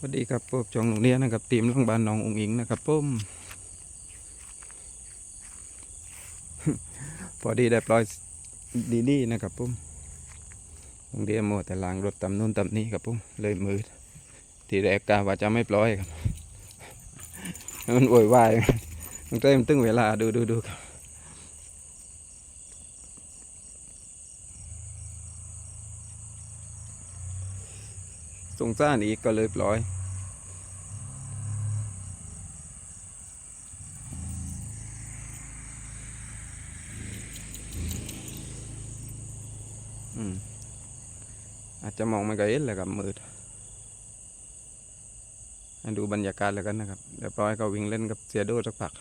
สวัสดีครับพวกจองโรงเรียนนะครับทีมโรงพยาบาลหนององอิงนะครับผมพอดีได้ปล่อยดีดีๆนะครับผมโรงเรียนมัวแต่ล้างรถตำนู่นตำนี้ครับผมเลยมืดทีแรกกะว่าจะไม่ปล่อยครับมันโวยวายมันเต็มตึงเวลาดูดูดูครับ งสารอีกก็เลยปล่อยอืมอาจจะมองไม่ก็เห็นแหละครับมืดดูบรรยากาศแล้วกันนะครับเดี๋ยวปล่อยเขาวิ่งเล่นกับเสียโดสักพัก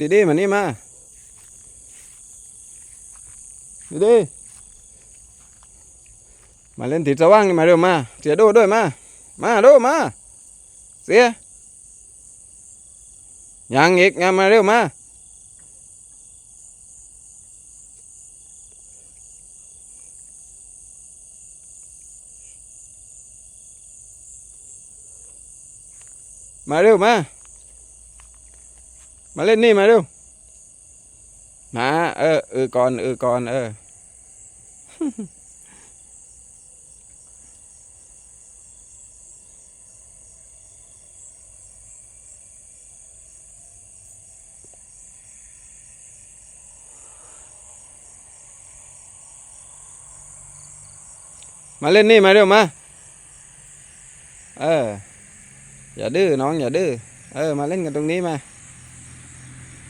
ดีดีๆมานี่มาดีดีๆมาเล่นติดสว่างนี่มาเร็วมาเสียโดด้วย มาเสียยังอีกงานมาเร็วมามาเร็วมามาเล่นนี่มาเร็วมาเออเออก่อนเออก่อนเออมาเล่นนี่มาเร็วมา เออ อย่าดื้อน้องอย่าดื้อ เออ มาเล่นกันตรงนี้มา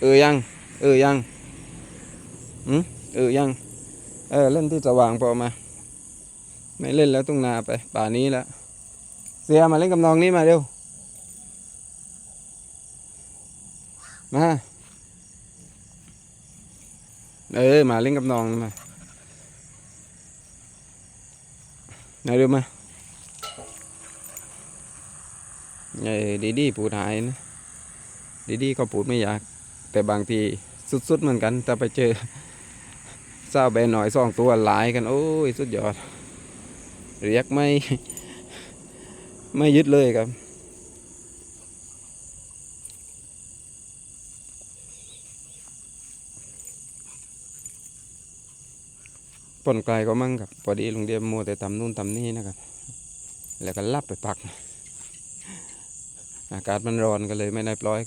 เออยัง เออยังอืมเออยัง เออเล่นที่สว่างพอมา ไม่เล่นแล้วตุ้งนาไป ป่านี้แล้ว เสียมาเล่นกับน้องนี้มาเร็ว มา เออมาเล่นกับน้องมาไหนดูมาเออดีดีพูดหายนะดีดีก็พูดไม่อยาก แต่บางทีสุดๆเหมือนกันถ้าไปเจอเศร้าวแบนหน่อยสองตัวหลายกัน โอ้ย สุดยอด เรียกไม่ ไม่ยึดเลยครับปนไกลก็มั่งครับพอดีลุงเดียมมัวแต่ทำนู่นทำนี่นะครับ แล้วก็ลับไปพัก อากาศมันร้อนก็เลยไม่ได้ปล่อย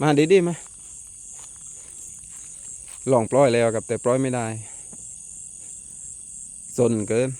มาดีดีๆมา ลองปล่อยแล้วครับแต่ปล่อยไม่ได้สนเกิน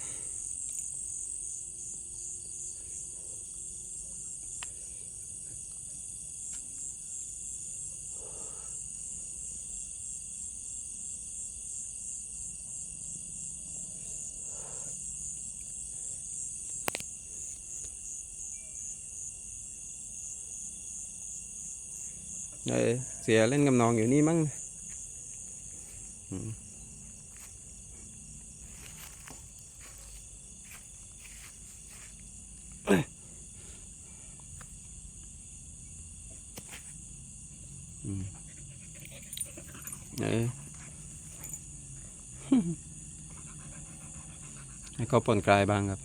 เออเสียเล่นกับน้องอยู่นี่มั้งอืมอืมเออ เขาผ่อนคลายบ้างครับ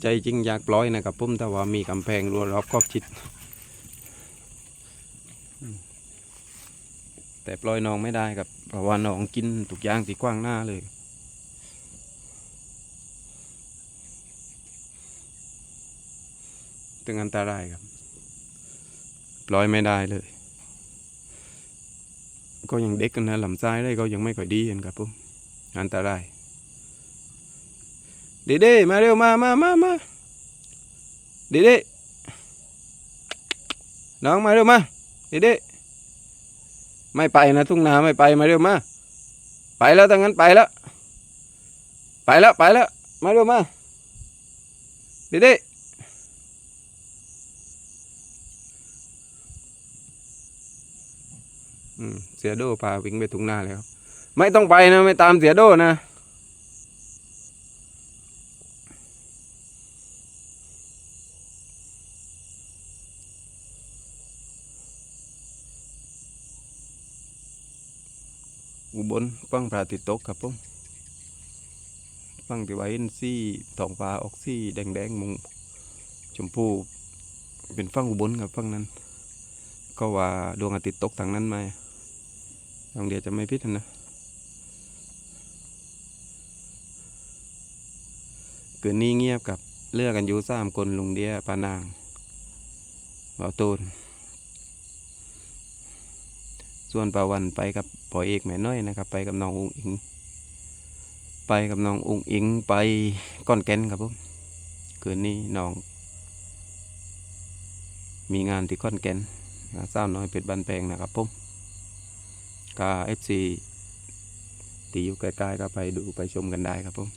ใจจริงอยากปล่อยนะครับผมแต่ว่ามีกำแพงรั้วรอบขอบชิด แต่ปล่อยน้องไม่ได้ครับเพราะว่าน้องกินทุกอย่างที่กว้างหน้าเลยถึงอันตรายครับปล่อยไม่ได้เลย ก็ยังเด็กกันนะลำไส้ได้ก็ยังไม่ค่อยดีเห็นครับผมอันตรายดีดีมาเร็วมามามามาดีดีน้องมาเร็วมาเดีดีไม่ไปนะทุ่งนาไม่ไปมาเร็วมาไปแล้วตั้งนั้นไปแล้ว ไปแล้วไปแล้วมาเร็วมาเดีดี เสียโดพาวิ่งไปถุงหน้าแล้ว ไม่ต้องไปนะ ไม่ตามเสียโดนะอุบลฟังพระติดตกครับผมฟังติไว้ซี่ทองฟ้าออกซี่แดงแดงมุงชมพูเป็นฟังอุบลครับฟังนั้น ก็ว่าดวงอาทิตย์ตกทางนั้นไหม ลองเดียวจะไม่พิดนะคืนนี้เงียบกับเลือกกันอยู่สามคนลุงเดียปานางเบาตูนส่วนปาวันไปกับปอเอกแม่น้อยนะครับ ไปกับน้องอุ้งอิง ไปกับน้องอุ้งอิงไปก้อนแก่นครับผมคืนนี้น้อง มีงานที่ก้อนแก่นสาวน้อยเป็ดบันแปลงนะครับผม กาเอฟซีตีอยู่ใกล้ๆก็ไปดูไปชมกันได้ครับผม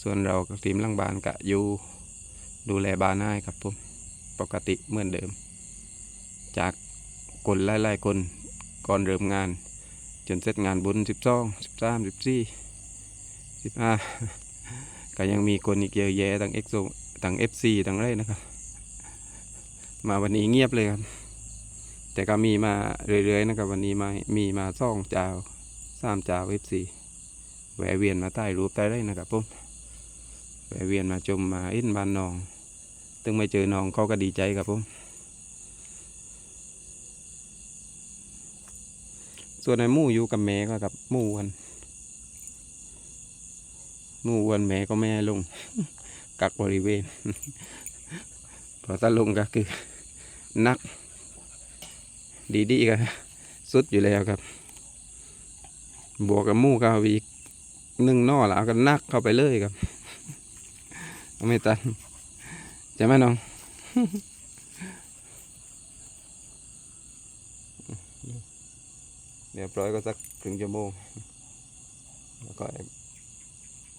ส่วนเรากับทีมหลังบานกะอยู่ดูแลบานให้ครับผม ปกติเหมือนเดิม จากคนไล่ๆคนก่อนเริ่มงาน จนเสร็จงานบุญสิบสองสิบสามสิบสี่สิบห้าก็ยังมีคนอีกเยอะแยะทั้งเอ็กโซทั้งเอฟซีทั้งไรนะครับ มาวันนี้เงียบเลยครับ แต่ก็มีมาเรื่อยๆนะครับวันนี้มามีมาซ่องจ้าสามจ้าเอฟซีแวะเวียนมาใต้รูปใต้ไรนะครับผมแวะเวียนมาชมมาอินบ้านน้องตึงไม่เจอน้องเขาก็ดีใจครับผมส่วนไอ้หมู่อยู่กับแม่ก็กับหมู่วันหมู่วันแม่ก็แม่ลง กักบริเวณพอถ้าลงก็คือนัก ดีดีๆกันสุดอยู่แล้วครับ บวกกับมู่ก็เอาอีกหนึ่งนอแล้วกันนักเข้าไปเลยครับอาไม่ตันใช่ไหมน้องเรียบร้อยก็สักครึ่งชั่วโมงแล้วก็ให้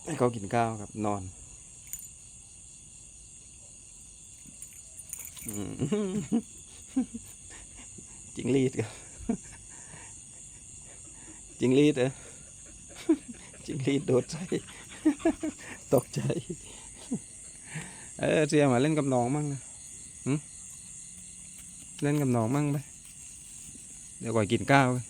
ให้เขากินข้าวครับ นอนอืม จิงลีดครับจิงลีดเหรอจิงลีดโดดใส่ตกใจ เออเสียมาเล่นกับน้องมั่งนะเล่นกับน้องมั่งไปเดี๋ยวก่อนกินข้าวกัน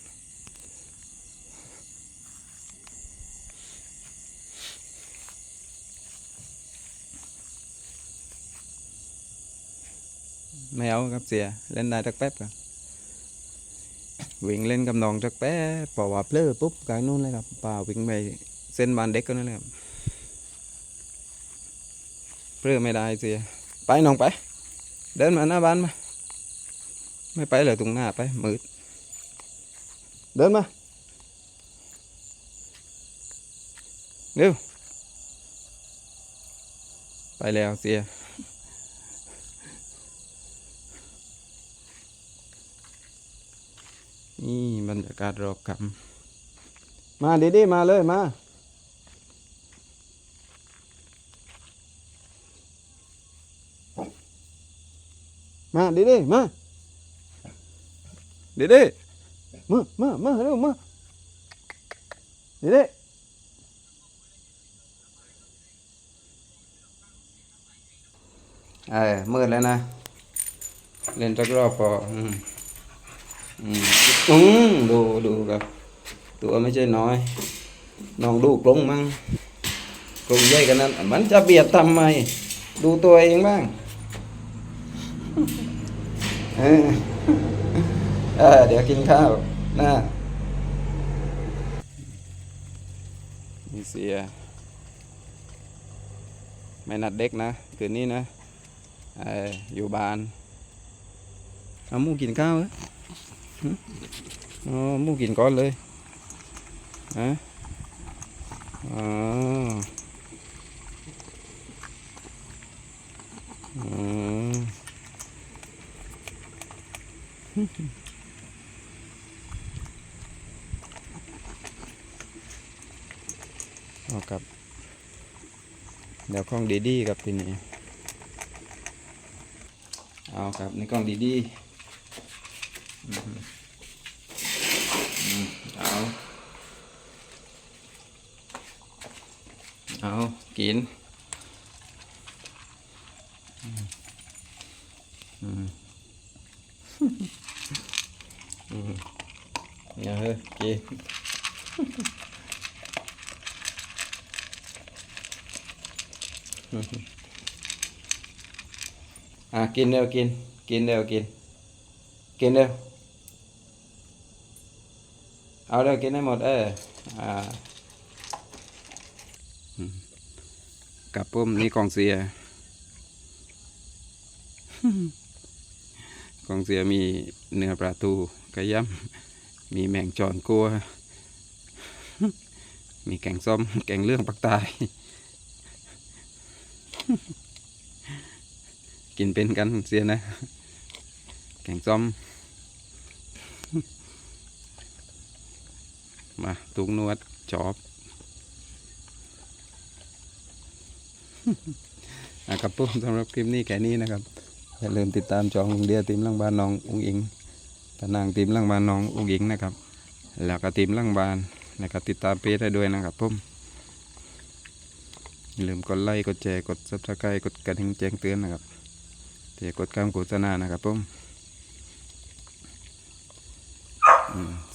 ไม่เอาครับเสียเล่นได้สักแป๊บครับ วิ่งเล่นกับน้องสักแป๊บพอว่าเพลอปุ๊บกลายนู่นเลยครับป่าวิ่งไปเส้นบานเด็กก็นั่นแหละครับเพลอไม่ได้เสียไปน้องไป เดินมาหน้าบ้านมา ไม่ไปเลยตรงหน้าไปมืดเดินมาเร็วไปแล้วเสีย นี่บรรยากาศรอบกำมาดีดีๆมาเลยมา มาดีดีๆมาดีดีๆมามามาเร็วมาดีดีเออมืดแล้วนะ เล่นสักรอบพออืม อืมดูดูครับ ตัวไม่ใช่น้อยน้องดูกลงมั่งกลงใหญ่กันนั้น มันจะเบียดทำไม ดูตัวเองบ้างเออเออเดี๋ยวกินข้าวนะนี่เสีย ไม่นัดเด็กนะ คืนนี้นะ เอออยู่บ้านเอามูกินข้าวเอ อ๋อมูกินก้อนเลยฮะอ๋ออืมเอาครับเดี๋ยวกล้องดีดีๆครับทีนี้เอาครับในกล้องดีดีๆ เอาเอากินอืมอืมอืมอย่าเฮ้ยกินอะกินเร็วกินกิน เร็วกินกินเร็วเอาเร็วกินให้หมดเอออ่ากับปุ้มนี่กองเสียกองเสียมีเนื้อปลาทูกระยำมีแมงจอนกัว มีแกงส้มแกงเรื่องปักตาย กินเป็นกันเสียนะ แกงส้ม มาตุงนวดจอบอะครับผมสำหรับคลิปนี้แค่นี้นะครับอย่าลืมติดตามจองลุงเดียทีมล่างบานน้องอุ้งอิงตะนางทีมล่างบานน้องอุ้งอิงนะครับ แล้วก็ทีมล่างบานนะครับติดตามเพจได้ด้วยนะครับผมอย่าลืมกดไลค์กดแชร์กดซับสไครต์กดกระดิ่งแจ้งเตือนนะครับเดี๋ยวกดคำโฆษณานะครับผม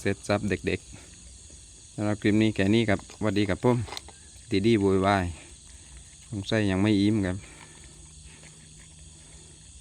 เซตซับเด็กๆ สำหรับคลิปนี้แค่นี้ครับสวัสดีครับผมดีดีบวยวายสงสัยยังไม่อิ่มครับ